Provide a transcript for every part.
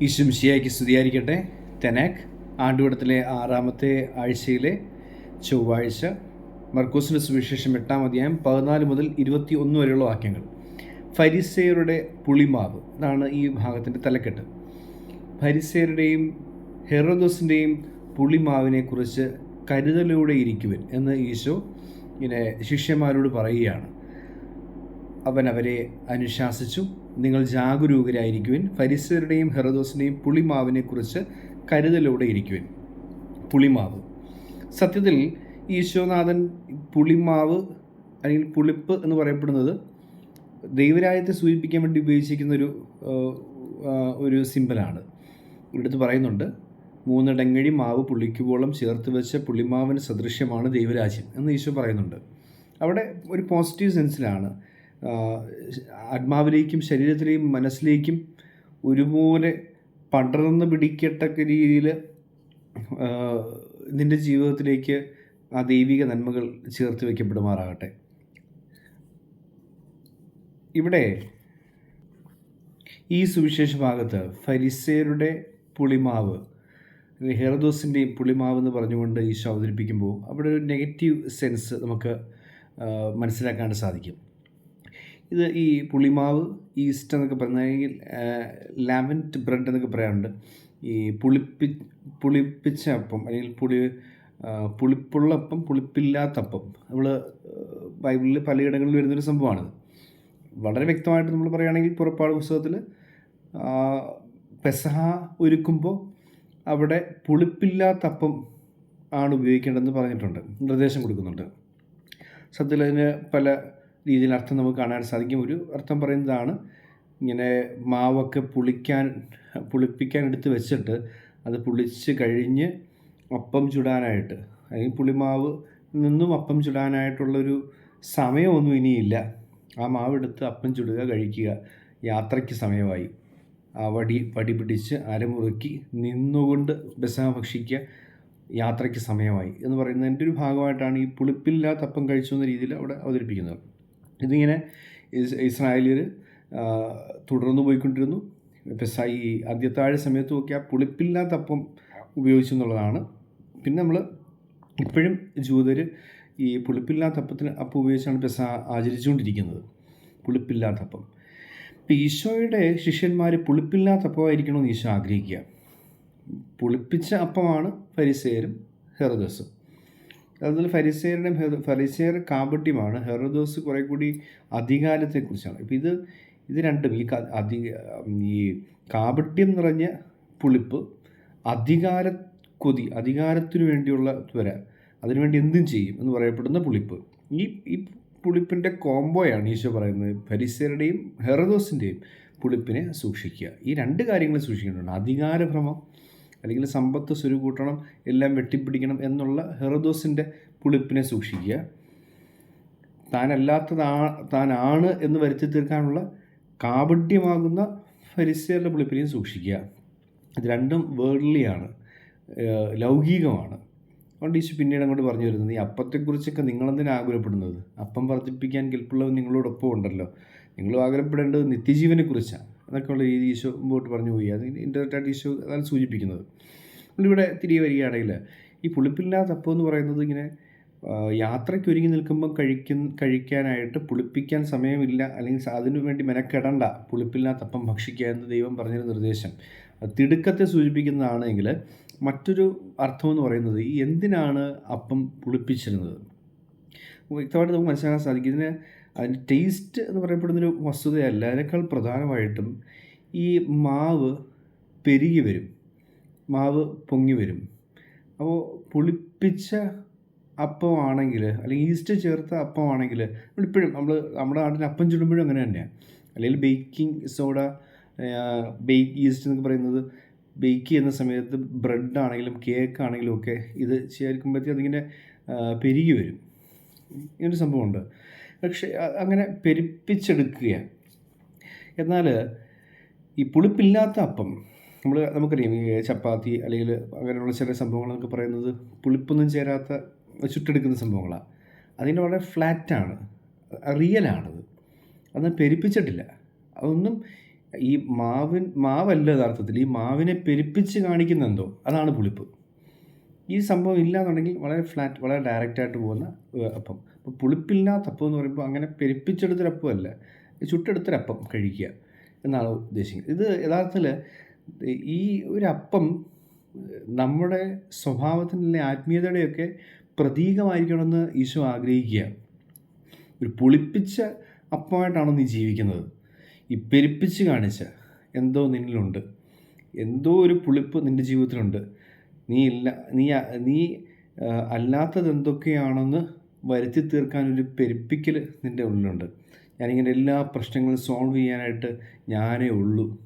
ഈശും ഷിയായ്ക്ക് സ്തുതിയായിരിക്കട്ടെ. തെനാക് ആണ്ടുവടത്തിലെ ആറാമത്തെ ആഴ്ചയിലെ ചൊവ്വാഴ്ച മർക്കൂസിന് സുവിശേഷം എട്ടാം അധ്യായം പതിനാല് മുതൽ ഇരുപത്തി ഒന്ന് വരെയുള്ള വാക്യങ്ങൾ. ഫരിസേയരുടെ പുളിമാവ് ഇതാണ് ഈ ഭാഗത്തിന്റെ തലക്കെട്ട്. ഫരിസേയരുടെയും ഹെറോദോസിന്റെയും പുളിമാവിനെക്കുറിച്ച് കരുതലോടെ ഇരിക്കുവൻ എന്ന് ഈശോ ഇങ്ങനെ ശിഷ്യന്മാരോട് പറയുകയാണ്. അവൻ അവരെ അനുശാസിച്ചു. നിങ്ങൾ ജാഗരൂകരായിരിക്കുവിൻ. ഫരിസരുടെയും ഹെറദോസിന്റെയും പുളിമാവിനെക്കുറിച്ച് കരുതലോടെ ഇരിക്കുവിൻ. പുളിമാവ്. സത്യത്തിൽ ഈശോനാഥൻ പുളിമാവ് അല്ലെങ്കിൽ പുളിപ്പ് എന്ന് പറയപ്പെടുന്നത് ദൈവരായത്തെ സൂചിപ്പിക്കാൻ വേണ്ടി ഉപയോഗിച്ചിരിക്കുന്ന ഒരു ഒരു സിമ്പലാണ്. ഇവിടുത്തെ പറയുന്നുണ്ട് മൂന്നിടങ്ങഴി മാവ് പുളിക്കുവോളം ചേർത്ത് വെച്ച പുളിമാവിന് സദൃശ്യമാണ് ദൈവരാജ്യം എന്ന് ഈശോ പറയുന്നുണ്ട്. അവിടെ ഒരു പോസിറ്റീവ് സെൻസിലാണ് ആത്മാവിലേക്കും ശരീരത്തിലേക്കും മനസ്സിലേക്കും ഒരുപോലെ പടർന്ന് പിടിക്കത്തക്ക രീതിയിൽ നിന്റെ ജീവിതത്തിലേക്ക് ആ ദൈവിക നന്മകൾ ചേർത്ത് വയ്ക്കപ്പെടുമാറാകട്ടെ ഇവിടെ ഈ സുവിശേഷ ഭാഗത്ത് ഫരിസേരുടെ പുളിമാവ് ഹെറദോസിന്റെയും പുളിമാവ് എന്ന് പറഞ്ഞുകൊണ്ട് ഈശോ അവതരിപ്പിക്കുമ്പോൾ അവിടെ ഒരു നെഗറ്റീവ് സെൻസ് നമുക്ക് മനസ്സിലാക്കാൻ സാധിക്കും. ഇത് ഈ പുളിമാവ് ഈസ്റ്റ് എന്നൊക്കെ പറഞ്ഞെങ്കിൽ ലാവന്റ് ബ്രെഡ് എന്നൊക്കെ പറയാറുണ്ട്. ഈ പുളിപ്പി പുളിപ്പിച്ച അപ്പം അല്ലെങ്കിൽ പുളി പുളിപ്പുള്ള അപ്പം പുളിപ്പില്ലാത്ത അപ്പം നമ്മൾ ബൈബിളിൽ പലയിടങ്ങളിൽ വരുന്നൊരു സംഭവമാണ് വളരെ വ്യക്തമായിട്ട് നമ്മൾ പറയുകയാണെങ്കിൽ പുറപ്പാട് പുസ്തകത്തിൽ പെസഹ ഒരുക്കുമ്പോൾ അവിടെ പുളിപ്പില്ലാത്ത അപ്പം ആണ് ഉപയോഗിക്കേണ്ടതെന്ന് പറഞ്ഞിട്ടുണ്ട്. നിർദ്ദേശം കൊടുക്കുന്നുണ്ട്. സത്യത്തിൽ അതിന് പല രീതിയിൽ അർത്ഥം നമുക്ക് കാണാൻ സാധിക്കും. ഒരു അർത്ഥം പറയുന്നതാണ് ഇങ്ങനെ മാവൊക്കെ പുളിക്കാൻ പുളിപ്പിക്കാൻ എടുത്ത് വെച്ചിട്ട് അത് പുളിച്ച് കഴിഞ്ഞ് അപ്പം ചുടാനായിട്ട് അല്ലെങ്കിൽ പുളിമാവ് നിന്നും അപ്പം ചുടാനായിട്ടുള്ളൊരു സമയമൊന്നും ഇനിയില്ല. ആ മാവെടുത്ത് അപ്പം ചുടുക കഴിക്കുക. യാത്രയ്ക്ക് സമയമായി. ആ വടി വടി പിടിച്ച് അരമുറുക്കി നിന്നുകൊണ്ട് ബസാ ഭക്ഷിക്കുക. യാത്രയ്ക്ക് സമയമായി എന്ന് പറയുന്നതിന്റെ ഒരു ഭാഗമായിട്ടാണ് ഈ പുളിപ്പില്ലാത്ത അപ്പം കഴിച്ചു എന്ന രീതിയിൽ അവിടെ അവതരിപ്പിക്കുന്നത്. ഇതിങ്ങനെ ഇസ്രായേലിയർ തുടർന്നു പോയിക്കൊണ്ടിരുന്നു. പെസായി ആദ്യത്താഴ സമയത്തുമൊക്കെ ആ പുളിപ്പില്ലാത്ത അപ്പം ഉപയോഗിച്ചു എന്നുള്ളതാണ് പിന്നെ നമ്മൾ ഇപ്പോഴും ജൂതർ ഈ പുളിപ്പില്ലാത്ത അപ്പത്തിന് അപ്പം ഉപയോഗിച്ചാണ് പെസ ആചരിച്ചുകൊണ്ടിരിക്കുന്നത്. പുളിപ്പില്ലാത്ത അപ്പം. ഇപ്പം ഈശോയുടെ ശിഷ്യന്മാർ പുളിപ്പില്ലാത്ത അപ്പമായിരിക്കണമെന്ന് ഈശോ ആഗ്രഹിക്കുക. പുളിപ്പിച്ച അപ്പമാണ് പരിസേരും ഹെറദസും. അതുപോലെ ഫരിസേരുടെയും ഫരിസേർ കാപട്യമാണ്. ഹെറോദോസ് കുറേ കൂടി അധികാരത്തെക്കുറിച്ചാണ്. ഇപ്പം ഇത് ഇത് രണ്ടും ഈ അധി ഈ കാപട്യം നിറഞ്ഞ പുളിപ്പ് അധികാര കൊതി അധികാരത്തിനു വേണ്ടിയുള്ള ത്വര അതിനുവേണ്ടി എന്തും ചെയ്യും എന്ന് പറയപ്പെടുന്ന പുളിപ്പ്. ഈ ഈ പുളിപ്പിന്റെ കോംബോയാണ് ഈശോ പറയുന്നത്. ഫരിസേരുടെയും ഹെറദോസിന്റെയും പുളിപ്പിനെ സൂക്ഷിക്കുക. ഈ രണ്ട് കാര്യങ്ങൾ സൂക്ഷിക്കേണ്ടതുണ്ട്. അധികാരഭ്രമം അല്ലെങ്കിൽ സമ്പത്ത് സ്വരുകൂട്ടണം എല്ലാം വെട്ടിപ്പിടിക്കണം എന്നുള്ള ഹെറദോസിന്റെ പുളിപ്പിനെ സൂക്ഷിക്കുക. താനല്ലാത്തതാ താനാണ് എന്ന് വരുത്തി തീർക്കാനുള്ള കാപഡ്യമാകുന്ന ഫരിസ്യരുടെ പുളിപ്പിനെയും സൂക്ഷിക്കുക. ഇത് രണ്ടും വേർഡ്ലിയാണ് ലൗകികമാണ്. അതുകൊണ്ട് ഈശു പിന്നീട് അങ്ങോട്ട് പറഞ്ഞു വരുന്നത് ഈ അപ്പത്തെക്കുറിച്ചൊക്കെ നിങ്ങളെന്തിനാണ് ആഗ്രഹപ്പെടുന്നത്? അപ്പം വർദ്ധിപ്പിക്കാൻ കെൽപ്പുള്ളവർ നിങ്ങളോടൊപ്പം ഉണ്ടല്ലോ. നിങ്ങൾ ആഗ്രഹപ്പെടേണ്ടത് നിത്യജീവനെക്കുറിച്ചാണ്. എന്നൊക്കെയുള്ള രീതി ഈശോ മുമ്പോട്ട് പറഞ്ഞു പോയി. അത് ഇന്റർനെറ്റായിട്ട് ഈശോ അതാണ് സൂചിപ്പിക്കുന്നത്. ഇവിടെ തിരികെ വരികയാണെങ്കിൽ ഈ പുളിപ്പില്ലാത്ത അപ്പം എന്ന് പറയുന്നത് ഇങ്ങനെ യാത്രയ്ക്ക് ഒരുങ്ങി നിൽക്കുമ്പോൾ കഴിക്കുന്ന കഴിക്കാനായിട്ട് പുളിപ്പിക്കാൻ സമയമില്ല. അല്ലെങ്കിൽ അതിനു വേണ്ടി മെനക്കെടണ്ട. പുളിപ്പില്ലാത്ത അപ്പം ഭക്ഷിക്കുക എന്ന് ദൈവം പറഞ്ഞൊരു നിർദ്ദേശം. തിടുക്കത്തെ സൂചിപ്പിക്കുന്നതാണെങ്കിൽ മറ്റൊരു അർത്ഥം എന്ന് പറയുന്നത് ഈ എന്തിനാണ് അപ്പം പുളിപ്പിച്ചിരുന്നത്? വ്യക്തമായിട്ട് നമുക്ക് മനസ്സിലാക്കാൻ സാധിക്കും. ഇതിന് അതിന്റെ ടേസ്റ്റ് എന്ന് പറയപ്പെടുന്നൊരു വസ്തുതയല്ല. അതിനേക്കാൾ പ്രധാനമായിട്ടും ഈ മാവ് പെരുകി വരും. മാവ് പൊങ്ങി വരും. അപ്പോൾ പുളിപ്പിച്ച അപ്പമാണെങ്കിൽ അല്ലെങ്കിൽ ഈസ്റ്റ് ചേർത്ത അപ്പമാണെങ്കിൽ നമ്മളിപ്പോഴും നമ്മൾ നമ്മുടെ നാട്ടിൽ അപ്പം ചുടുമ്പോഴും അങ്ങനെ തന്നെയാണ് അല്ലെങ്കിൽ ബേക്കിംഗ് സോഡ ബേക്ക് ഈസ്റ്റ് എന്നൊക്കെ പറയുന്നത് ബേക്ക് ചെയ്യുന്ന സമയത്ത് ബ്രെഡ് ആണെങ്കിലും കേക്ക് ആണെങ്കിലും ഒക്കെ ഇത് ചേർക്കുമ്പോഴത്തേക്കും അതിങ്ങനെ പെരുകി വരും. ഇങ്ങനൊരു സംഭവമുണ്ട്. പക്ഷേ അങ്ങനെ പെരുപ്പിച്ചെടുക്കുകയാണ് എന്നാൽ ഈ പുളിപ്പില്ലാത്ത അപ്പം നമ്മൾ നമുക്കറിയാം ഈ ചപ്പാത്തി അല്ലെങ്കിൽ അങ്ങനെയുള്ള ചില സംഭവങ്ങളൊക്കെ പറയുന്നത് പുളിപ്പൊന്നും ചേരാത്ത ചുട്ടെടുക്കുന്ന സംഭവങ്ങളാണ്. അതിന്റെ വളരെ ഫ്ലാറ്റാണ് റിയലാണത്. അതൊന്നും പെരുപ്പിച്ചിട്ടില്ല. അതൊന്നും ഈ മാവിൻ മാവല്ല യഥാർത്ഥത്തിൽ. ഈ മാവിനെ പെരുപ്പിച്ച് കാണിക്കുന്ന എന്തോ അതാണ് പുളിപ്പ്. ഈ സംഭവം ഇല്ലാന്നുണ്ടെങ്കിൽ വളരെ ഫ്ലാറ്റ് വളരെ ഡയറക്റ്റായിട്ട് പോകുന്ന അപ്പം. അപ്പോൾ പുളിപ്പില്ലാത്ത അപ്പം എന്ന് പറയുമ്പോൾ അങ്ങനെ പെരുപ്പിച്ചെടുത്തൊരപ്പമല്ല ചുട്ടെടുത്തൊരപ്പം കഴിക്കുക എന്നാണ് ഉദ്ദേശിക്കുന്നത്. ഇത് യഥാർത്ഥത്തിൽ ഈ ഒരു അപ്പം നമ്മുടെ സ്വഭാവത്തിന്റെ ആത്മീയതയുടെയൊക്കെ പ്രതീകമായിരിക്കണമെന്ന് ഈശോ ആഗ്രഹിക്കുക. ഒരു പുളിപ്പിച്ച അപ്പമായിട്ടാണോ നീ ജീവിക്കുന്നത്? ഈ പെരുപ്പിച്ച് കാണിച്ച എന്തോ നിന്നിലുണ്ട്. എന്തോ ഒരു പുളിപ്പ് നിന്റെ ജീവിതത്തിലുണ്ട്. നീ ഇല്ല നീ നീ അല്ലാത്തത് എന്തൊക്കെയാണെന്ന് വരുത്തി തീർക്കാനൊരു പെരുപ്പിക്കൽ നിന്റെ ഉള്ളിലുണ്ട്. ഞാനിങ്ങനെ എല്ലാ പ്രശ്നങ്ങളും സോൾവ് ചെയ്യാനായിട്ട് ഞാനേ ഉള്ളൂ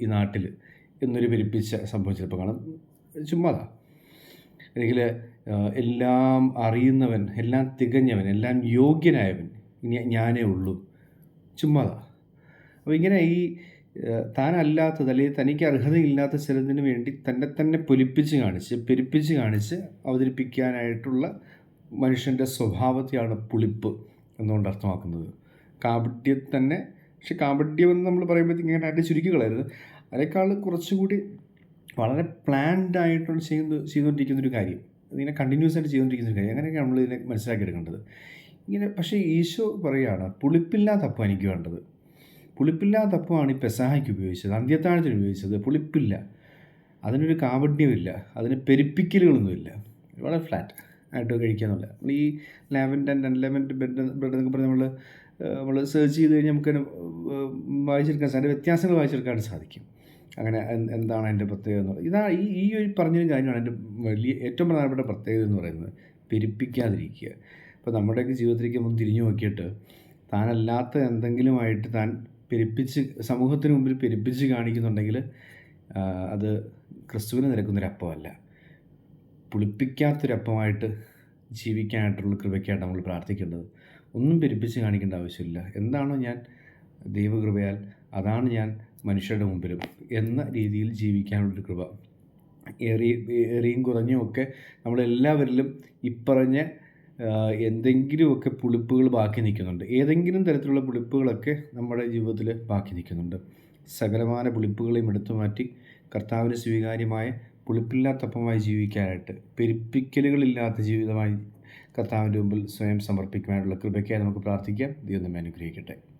ഈ നാട്ടിൽ എന്നൊരു പെരുപ്പിച്ച സംഭവം ചിലപ്പോൾ കാണും. ചുമ്മാതാ. അല്ലെങ്കിൽ എല്ലാം അറിയുന്നവൻ എല്ലാം തികഞ്ഞവൻ എല്ലാം യോഗ്യനായവൻ ഞാനേ ഉള്ളൂ. ചുമ്മാതാ. അപ്പോൾ ഇങ്ങനെ ഈ താനല്ലാത്തത് അല്ലെങ്കിൽ തനിക്ക് അർഹതയില്ലാത്ത ചിലതിന് വേണ്ടി തന്നെ തന്നെ പൊലിപ്പിച്ച് കാണിച്ച് പെരുപ്പിച്ച് കാണിച്ച് അവതരിപ്പിക്കാനായിട്ടുള്ള മനുഷ്യന്റെ സ്വഭാവത്തെയാണ് പുളിപ്പ് എന്നുകൊണ്ട് അർത്ഥമാക്കുന്നത്. കാപട്യം തന്നെ പക്ഷെ കാപട്യം എന്ന് നമ്മൾ പറയുമ്പോഴത്തേക്ക് ഇങ്ങനെ ആയിട്ട് ചുരുക്കി കളയരുത് അതിനേക്കാൾ കുറച്ചുകൂടി വളരെ പ്ലാൻഡ് ആയിട്ടുള്ള ചെയ്യുന്ന ചെയ്തുകൊണ്ടിരിക്കുന്ന ഒരു കാര്യം. ഇതിനെ കണ്ടിന്യൂസ് ആയിട്ട് ചെയ്തുകൊണ്ടിരിക്കുന്ന ഒരു കാര്യം. അങ്ങനെയൊക്കെ നമ്മൾ ഇതിനെ മനസ്സിലാക്കി എടുക്കേണ്ടത് ഇങ്ങനെ പക്ഷേ ഈശോ പറയുകയാണ് പുളിപ്പില്ലാത്ത അപ്പം എനിക്ക് വേണ്ടത്. പുളിപ്പില്ലാത്ത അപ്പമാണ് ഈ പെസാഹയ്ക്ക് ഉപയോഗിച്ചത് അന്ത്യത്താഴത്തിന് ഉപയോഗിച്ചത്. പുളിപ്പില്ല. അതിനൊരു കാപട്യമില്ല അതിന് പെരുപ്പിക്കലുകളൊന്നുമില്ല. വളരെ ഫ്ലാറ്റ് ആയിട്ട് കഴിക്കാന്നുള്ള നമ്മൾ ഈ leavened and unleavened bread bread എന്നൊക്കെ പറഞ്ഞ് നമ്മൾ നമ്മൾ സെർച്ച് ചെയ്ത് കഴിഞ്ഞാൽ നമുക്ക് വായിച്ചെടുക്കാൻ സാധിക്കും അതിന്റെ വ്യത്യാസങ്ങൾ വായിച്ചെടുക്കാൻ സാധിക്കും. അങ്ങനെ എന്താണ് അതിന്റെ പ്രത്യേകത എന്ന് പറയുന്നത്? ഇതാ ഈ ഈ ഒരു പറഞ്ഞൊരു കാര്യമാണ് എന്റെ വലിയ ഏറ്റവും പ്രധാനപ്പെട്ട പ്രത്യേകത എന്ന് പറയുന്നത്. പെരുപ്പിക്കാതിരിക്കുക. ഇപ്പോൾ നമ്മുടെയൊക്കെ ജീവിതത്തിലേക്ക് നമ്മൾ തിരിഞ്ഞു നോക്കിയിട്ട് താനല്ലാത്ത എന്തെങ്കിലുമായിട്ട് താൻ പെരുപ്പിച്ച് സമൂഹത്തിന് മുമ്പിൽ പെരുപ്പിച്ച് കാണിക്കുന്നുണ്ടെങ്കിൽ അത് ക്രിസ്തുവിന് നിരക്കുന്നൊരപ്പമല്ല. പുളിപ്പിക്കാത്തൊരപ്പമായിട്ട് ജീവിക്കാനായിട്ടുള്ള കൃപയ്ക്കായിട്ട് നമ്മൾ പ്രാർത്ഥിക്കേണ്ടത്. ഒന്നും പെരുപ്പിച്ച് കാണിക്കേണ്ട ആവശ്യമില്ല. എന്താണോ ഞാൻ ദൈവകൃപയാൽ അതാണ് ഞാൻ മനുഷ്യരുടെ മുമ്പിലും എന്ന രീതിയിൽ ജീവിക്കാനുള്ളൊരു കൃപ. ഏറി ഏറിയും കുറഞ്ഞും ഒക്കെ നമ്മളെല്ലാവരിലും ഇപ്പറഞ്ഞ എന്തെങ്കിലുമൊക്കെ പുളിപ്പുകൾ ബാക്കി നിൽക്കുന്നുണ്ട്. ഏതെങ്കിലും തരത്തിലുള്ള പുളിപ്പുകളൊക്കെ നമ്മുടെ ജീവിതത്തിൽ ബാക്കി നിൽക്കുന്നുണ്ട്. സകലമാന പുളിപ്പുകളെയും എടുത്തു മാറ്റി കർത്താവിന് സ്വീകാര്യമായ പുളിപ്പില്ലാത്തപ്പമായി ജീവിക്കാനായിട്ട് പെരുപ്പിക്കലുകളില്ലാത്ത ജീവിതമായി കർത്താവിന്റെ മുമ്പിൽ സ്വയം സമർപ്പിക്കുവാനുള്ള കൃപയ്ക്കായി നമുക്ക് പ്രാർത്ഥിക്കാം. ദൈവം നമ്മെ അനുഗ്രഹിക്കട്ടെ.